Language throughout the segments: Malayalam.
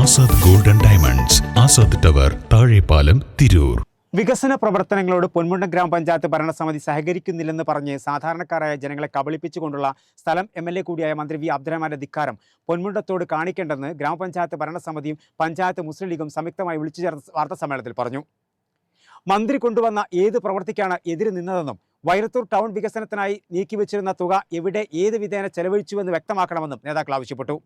Azad golden diamonds Azad tower Thazhepalam Tirur. വികസന പ്രവർത്തനങ്ങളോട് പൊന്മുണ്ട ഗ്രാമപഞ്ചായത്ത് ഭരണസമിതി സഹകരിക്കുന്നില്ലെന്ന് പറഞ്ഞ് സാധാരണക്കാരായ ജനങ്ങളെ കബളിപ്പിച്ചുകൊണ്ടുള്ള സ്ഥലം എം എൽ എ കൂടിയായ മന്ത്രി വി അബ്ദുറഹ്മാന്റെ ധിക്കാരം. പൊന്മുണ്ടത്തോട് കാണിക്കേണ്ടെന്ന് ഗ്രാമപഞ്ചായത്ത് ഭരണസമിതിയും പഞ്ചായത്ത് മുസ്ലിം ലീഗും സംയുക്തമായി വിളിച്ചു ചേർന്ന വാർത്താസമ്മേളനത്തിൽ പറഞ്ഞു. മന്ത്രി കൊണ്ടുവന്ന ഏത് പ്രവർത്തിക്കാണ് എതിര് നിന്നതെന്നും വൈരത്തൂർ ടൗൺ വികസനത്തിനായി നീക്കിവെച്ചിരുന്ന തുക എവിടെ ഏത് വിധേന ചെലവഴിച്ചുവെന്ന് വ്യക്തമാക്കണമെന്നും നേതാക്കൾ ആവശ്യപ്പെട്ടു.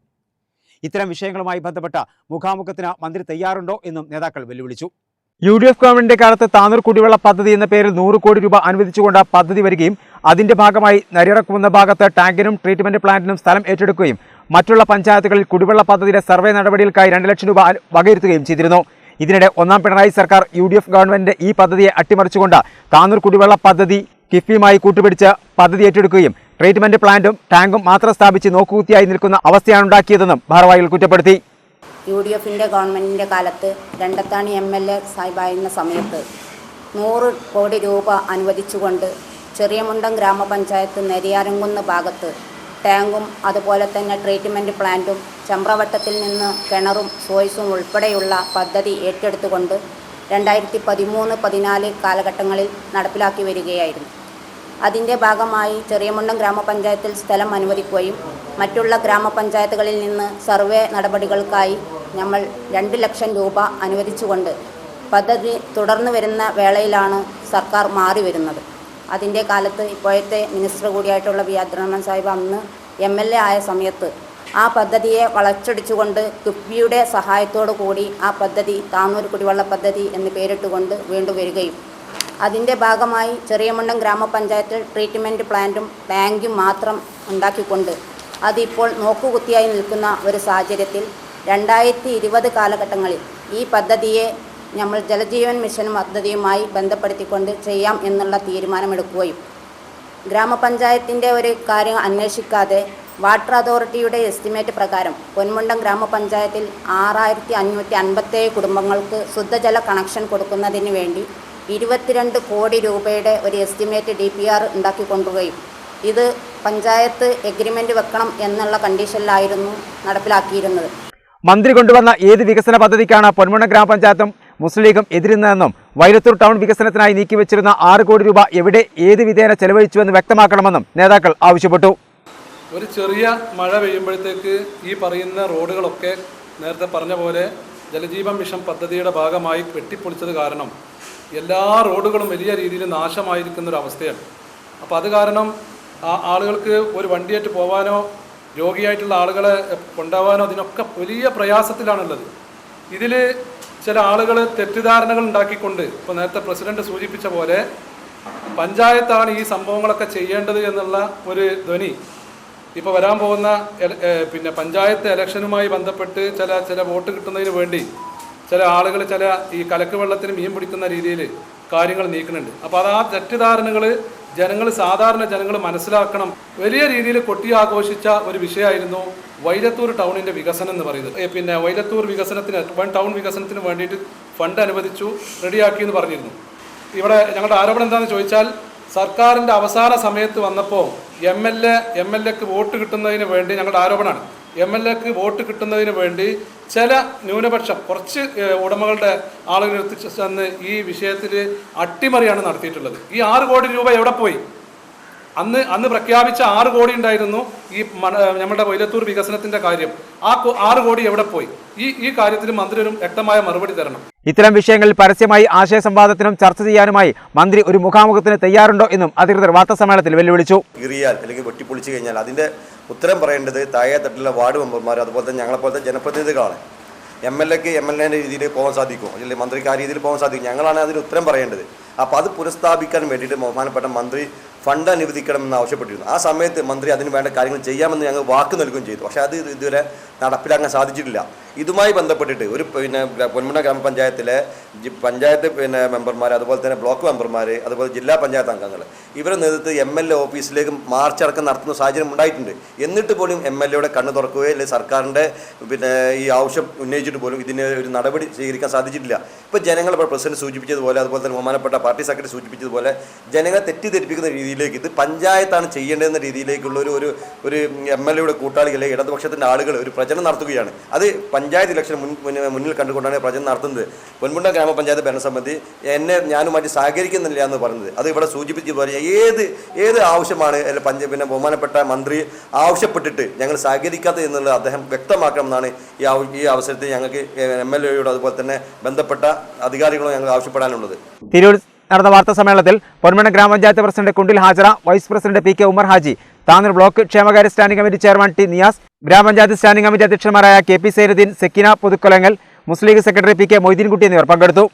ഇത്തരം വിഷയങ്ങളുമായി ബന്ധപ്പെട്ട മുഖാമുഖത്തിന് മന്ത്രി തയ്യാറുണ്ടോ എന്നും നേതാക്കൾ വെല്ലുവിളിച്ചു. യു ഡി എഫ് ഗവൺമെന്റിന്റെ കാലത്ത് താനൂർ കുടിവെള്ള പദ്ധതി എന്ന പേരിൽ നൂറ് കോടി രൂപ അനുവദിച്ചുകൊണ്ട് പദ്ധതി വരികയും അതിന്റെ ഭാഗമായി നരിറക്കുന്ന ഭാഗത്ത് ടാങ്കിനും ട്രീറ്റ്മെന്റ് പ്ലാന്റിനും സ്ഥലം ഏറ്റെടുക്കുകയും മറ്റുള്ള പഞ്ചായത്തുകളിൽ കുടിവെള്ള പദ്ധതിയുടെ സർവേ നടപടികൾക്കായി രണ്ട് ലക്ഷം രൂപ വകയിരുത്തുകയും ചെയ്തിരുന്നു. ഇതിനിടെ ഒന്നാം പിണറായി സർക്കാർ യു ഡി എഫ് ഗവൺമെന്റിന്റെ ഈ പദ്ധതിയെ അട്ടിമറിച്ചുകൊണ്ട് താനൂർ കുടിവെള്ള പദ്ധതി കിഫ്ബിയുമായി കൂട്ടുപിടിച്ച് പദ്ധതി ഏറ്റെടുക്കുകയും ട്രീറ്റ്മെന്റ് പ്ലാന്റും ടാങ്കും മാത്രം സ്ഥാപിച്ച് നോക്കുകുത്തിയായി നിൽക്കുന്ന അവസ്ഥയാണ് ഉണ്ടാക്കിയതെന്നും ഭാരവാഹികൾ കുറ്റപ്പെടുത്തി. യു ഡി എഫിന്റെ ഗവൺമെന്റിന്റെ കാലത്ത് രണ്ടത്താണി എം എൽ എ സാഹിബായിരുന്ന സമയത്ത് നൂറ് കോടി രൂപ അനുവദിച്ചുകൊണ്ട് ചെറിയമുണ്ടം ഗ്രാമപഞ്ചായത്ത് നെരിയാരംകുന്ന് ഭാഗത്ത് ടാങ്കും അതുപോലെ തന്നെ ട്രീറ്റ്മെന്റ് പ്ലാന്റും ചമ്പ്രവട്ടത്തിൽ നിന്ന് കിണറും സോയ്സും ഉൾപ്പെടെയുള്ള പദ്ധതി ഏറ്റെടുത്തുകൊണ്ട് രണ്ടായിരത്തി പതിമൂന്ന് പതിനാല് കാലഘട്ടങ്ങളിൽ നടപ്പിലാക്കി വരികയായിരുന്നു. അതിന്റെ ഭാഗമായി ചെറിയമുണ്ടം ഗ്രാമപഞ്ചായത്തിൽ സ്ഥലം അനുവദിക്കുകയും മറ്റുള്ള ഗ്രാമപഞ്ചായത്തുകളിൽ നിന്ന് സർവേ നടപടികൾക്കായി നമ്മൾ രണ്ട് ലക്ഷം രൂപ അനുവദിച്ചുകൊണ്ട് പദ്ധതി തുടർന്ന് വരുന്ന വേളയിലാണ് സർക്കാർ മാറി വരുന്നത്. അതിന്റെ കാലത്ത് ഇപ്പോഴത്തെ മിനിസ്റ്റർ കൂടിയായിട്ടുള്ള വി അബ്ദുറഹ്മാൻ സാഹിബ് അന്ന് എം എൽ എ ആയ സമയത്ത് ആ പദ്ധതിയെ വളച്ചൊടിച്ചുകൊണ്ട് കിഫ്ബിയുടെ സഹായത്തോടു കൂടി ആ പദ്ധതി താന്നൂർ കുടിവെള്ള പദ്ധതി എന്ന് പേരിട്ടുകൊണ്ട് വീണ്ടും വരികയും അതിന്റെ ഭാഗമായി ചെറിയമുണ്ടം ഗ്രാമപഞ്ചായത്തിൽ ട്രീറ്റ്മെന്റ് പ്ലാന്റും ടാങ്കും മാത്രം ഉണ്ടാക്കിക്കൊണ്ട് അതിപ്പോൾ നോക്കുകുത്തിയായി നിൽക്കുന്ന ഒരു സാഹചര്യത്തിൽ രണ്ടായിരത്തി ഇരുപത് കാലഘട്ടങ്ങളിൽ ഈ പദ്ധതിയെ നമ്മൾ ജലജീവൻ മിഷൻ പദ്ധതിയുമായി ബന്ധപ്പെടുത്തിക്കൊണ്ട് ചെയ്യാം എന്നുള്ള തീരുമാനമെടുക്കുകയും ഗ്രാമപഞ്ചായത്തിന്റെ ഒരു കാര്യം അന്വേഷിക്കാതെ വാട്ടർ അതോറിറ്റിയുടെ എസ്റ്റിമേറ്റ് പ്രകാരം പൊന്മുണ്ടം ഗ്രാമപഞ്ചായത്തിൽ ആറായിരത്തി അഞ്ഞൂറ്റി അൻപത്തേഴ് കുടുംബങ്ങൾക്ക് ശുദ്ധജല കണക്ഷൻ കൊടുക്കുന്നതിന് വേണ്ടി ഇരുപത്തിരണ്ട് കോടി രൂപയുടെ ഒരു എസ്റ്റിമേറ്റ് ഡി പി ആർ ഉണ്ടാക്കിക്കൊണ്ടുകയും ഇത് പഞ്ചായത്ത് എഗ്രിമെന്റ് വെക്കണം എന്നുള്ള കണ്ടീഷനിലായിരുന്നു നടപ്പിലാക്കിയിരുന്നത്. മന്ത്രി കൊണ്ടുവന്ന ഏത് വികസന പദ്ധതിക്കാണ് പൊന്മുണ ഗ്രാമപഞ്ചായത്തും മുസ്ലിം ലീഗും എതിരുന്നതെന്നും വൈരത്തൂർ ടൗൺ വികസനത്തിനായി നീക്കിവെച്ചിരുന്ന ആറ് കോടി രൂപ എവിടെ ഏത് വിധേന ചെലവഴിച്ചുവെന്ന് വ്യക്തമാക്കണമെന്നും നേതാക്കൾ ആവശ്യപ്പെട്ടു. ഒരു ചെറിയ മഴ പെയ്യുമ്പോഴത്തേക്ക് ഈ പറയുന്ന റോഡുകളൊക്കെ നേരത്തെ പറഞ്ഞ പോലെ ജലജീവൻ മിഷൻ പദ്ധതിയുടെ ഭാഗമായി വെട്ടിപ്പൊളിച്ചത് കാരണം എല്ലാ റോഡുകളും വലിയ രീതിയിൽ നാശമായിരിക്കുന്ന ഒരു അവസ്ഥയാണ്. അപ്പോൾ അത് കാരണം ആ ആളുകൾക്ക് ഒരു വണ്ടിയായിട്ട് പോകാനോ രോഗിയായിട്ടുള്ള ആളുകളെ കൊണ്ടുപോകാനോ അതിനൊക്കെ വലിയ പ്രയാസത്തിലാണുള്ളത്. ഇതിൽ ചില ആളുകൾ തെറ്റിദ്ധാരണകൾ ഉണ്ടാക്കിക്കൊണ്ട് ഇപ്പോൾ നേരത്തെ പ്രസിഡന്റ് സൂചിപ്പിച്ച പോലെ പഞ്ചായത്താണ് ഈ സംഭവങ്ങളൊക്കെ ചെയ്യേണ്ടത് എന്നുള്ള ഒരു ധ്വനി. ഇപ്പോൾ വരാൻ പോകുന്ന പിന്നെ പഞ്ചായത്ത് ഇലക്ഷനുമായി ബന്ധപ്പെട്ട് ചില ചില വോട്ട് കിട്ടുന്നതിന് വേണ്ടി ചില ആളുകൾ ചില ഈ കലക്ക് വെള്ളത്തിന് മീൻ പിടിക്കുന്ന രീതിയിൽ കാര്യങ്ങൾ നീക്കുന്നുണ്ട്. അപ്പോൾ അത് ആ തെറ്റിദ്ധാരണകൾ ജനങ്ങൾ സാധാരണ ജനങ്ങൾ മനസ്സിലാക്കണം. വലിയ രീതിയിൽ കൊട്ടി ആഘോഷിച്ച ഒരു വിഷയമായിരുന്നു വൈലത്തൂർ ടൗണിന്റെ വികസനം എന്ന് പറയുന്നത്. പിന്നെ വൈലത്തൂർ വികസനത്തിന് വൺ ടൗൺ വികസനത്തിന് വേണ്ടിയിട്ട് ഫണ്ട് അനുവദിച്ചു റെഡിയാക്കി എന്ന് പറഞ്ഞിരുന്നു. ഇവിടെ ഞങ്ങളുടെ ആരോപണം എന്താണെന്ന് ചോദിച്ചാൽ സർക്കാരിന്റെ അവസാന സമയത്ത് വന്നപ്പോൾ M L A M L എക്ക് വോട്ട് കിട്ടുന്നതിന് വേണ്ടി ഞങ്ങളുടെ ആരോപണമാണ്. എം എൽ എക്ക് വോട്ട് കിട്ടുന്നതിന് വേണ്ടി ചില ന്യൂനപക്ഷം കുറച്ച് ഉടമകളുടെ ആളുകൾ എത്തിച്ച് ചെന്ന് ഈ വിഷയത്തിൽ അട്ടിമറിയാണ് നടത്തിയിട്ടുള്ളത്. ഈ ആറ് കോടി രൂപ എവിടെ പോയി? അന്ന് അന്ന് പ്രഖ്യാപിച്ച ആറ് കോടി ഉണ്ടായിരുന്നു. ഈ നമ്മുടെ വൈലത്തൂർ വികസനത്തിന്റെ കാര്യം. ആ ആറ് കോടി എവിടെ പോയി? ഈ ഈ കാര്യത്തിൽ മന്ത്രി ഒരു വ്യക്തമായ മറുപടി തരണം. ഇത്തരം വിഷയങ്ങളിൽ പരസ്യമായി ആശയ ആശയസംവാദത്തിനും ചർച്ച ചെയ്യാനുമായി മന്ത്രി ഒരു മുഖാമുഖത്തിന് തയ്യാറുണ്ടോ എന്നും അധികൃതർ വാർത്താസമ്മേളനത്തിൽ വെല്ലുവിളിച്ചു. കീറിയാൽ അല്ലെങ്കിൽ വെട്ടിപ്പൊളിച്ചു കഴിഞ്ഞാൽ അതിന്റെ ഉത്തരം പറയേണ്ടത് താഴെ തട്ടിലെ വാർഡ് മെമ്പർമാർ അതുപോലെ തന്നെ ഞങ്ങളെപ്പോലത്തെ ജനപ്രതിനിധികളാണ്. എം എൽ എക്ക് എം എൽ എന്റെ രീതിയിൽ പോകാൻ സാധിക്കും അല്ലെങ്കിൽ മന്ത്രിക്ക് ആ രീതിയിൽ പോകാൻ സാധിക്കും ഞങ്ങളാണ് അതിന് ഉത്തരം പറയേണ്ടത്. അപ്പോൾ അത് പുനഃസ്ഥാപിക്കാൻ വേണ്ടിയിട്ട് ബഹുമാനപ്പെട്ട മന്ത്രി ഫണ്ട് അനുവദിക്കണമെന്ന് ആവശ്യപ്പെട്ടിരുന്നു. ആ സമയത്ത് മന്ത്രി അതിന് വേണ്ട കാര്യങ്ങൾ ചെയ്യാമെന്ന് ഞങ്ങൾ വാക്ക് നൽകുകയും ചെയ്തു. പക്ഷേ അത് ഇതുവരെ നടപ്പിലാക്കാൻ സാധിച്ചിട്ടില്ല. ഇതുമായി ബന്ധപ്പെട്ടിട്ട് ഒരു പിന്നെ പൊന്മുന ഗ്രാമപഞ്ചായത്തിലെ പഞ്ചായത്ത് പിന്നെ മെമ്പർമാർ അതുപോലെ തന്നെ ബ്ലോക്ക് മെമ്പർമാർ അതുപോലെ ജില്ലാ പഞ്ചായത്ത് അംഗങ്ങൾ ഇവരുടെ നേതൃത്വത്തിൽ എം എൽ എ ഓഫീസിലേക്ക് മാർച്ച് അടക്കം നടത്തുന്ന സാഹചര്യം ഉണ്ടായിട്ടുണ്ട്. എന്നിട്ട് പോലും എം എൽ എയുടെ കണ്ണ് തുറക്കുകയോ അല്ലെങ്കിൽ സർക്കാരിന്റെ പിന്നെ ഈ ആവശ്യം ഉന്നയിച്ചിട്ട് പോലും ഇതിന് ഒരു നടപടി സ്വീകരിക്കാൻ സാധിച്ചിട്ടില്ല. ഇപ്പോൾ ജനങ്ങൾ ഇപ്പോൾ പ്രസിഡന്റ് സൂചിപ്പിച്ചതുപോലെ അതുപോലെ തന്നെ ബഹുമാനപ്പെട്ട പാർട്ടി സെക്രട്ടറി സൂചിപ്പിച്ചതുപോലെ ജനങ്ങളെ തെറ്റിദ്ധരിപ്പിക്കുന്ന രീതിയിലേക്ക് ഇത് പഞ്ചായത്താണ് ചെയ്യേണ്ടതെന്ന രീതിയിലേക്കുള്ള ഒരു ഒരു എം എൽ എയുടെ കൂട്ടാളികളെ ഇടതുപക്ഷത്തിന്റെ ആളുകൾ ഒരു പ്രചരണം നടത്തുകയാണ്. അത് പഞ്ചായത്ത് ഇലക്ഷൻ മുൻ മുന്നിൽ- കണ്ടുകൊണ്ടാണ് പ്രചരണം നടത്തുന്നത്. പൊൻമുണ്ട ഗ്രാമപഞ്ചായത്ത് ഭരണസമിതി എന്നെ ഞാനുമായിട്ട് സഹകരിക്കുന്നില്ല എന്ന് പറഞ്ഞത്. അത് ഇവിടെ സൂചിപ്പിച്ച് പറയുക ഏത് ഏത് ആവശ്യമാണ് പഞ്ച പിന്നെ ബഹുമാനപ്പെട്ട മന്ത്രി ആവശ്യപ്പെട്ടിട്ട് ഞങ്ങൾ സഹകരിക്കാത്തത് എന്നുള്ളത് അദ്ദേഹം വ്യക്തമാക്കണമെന്നാണ് ഈ ഈ അവസരത്തിൽ ഞങ്ങൾക്ക് എം എൽ എയോട് അതുപോലെ തന്നെ ബന്ധപ്പെട്ട അധികാരികളും ഞങ്ങൾ ആവശ്യപ്പെടാനുള്ളത്. തിരൂർ നടന്ന വാർത്താ സമ്മേളനത്തിൽ പൊന്മണ ഗ്രാമപഞ്ചായത്ത് president Kundil Hajara vice president P K Umar Haji Tanur block ക്ഷേമകാര്യ standing committee chairman T Niyas ഗ്രാമപഞ്ചായത്ത് standing committee അധ്യക്ഷന്മാരായ K P Sainuddin Sakina Puthukkolangal Muslim League secretary P K Moideenkutty എന്നിവർ പങ്കെടുത്തു.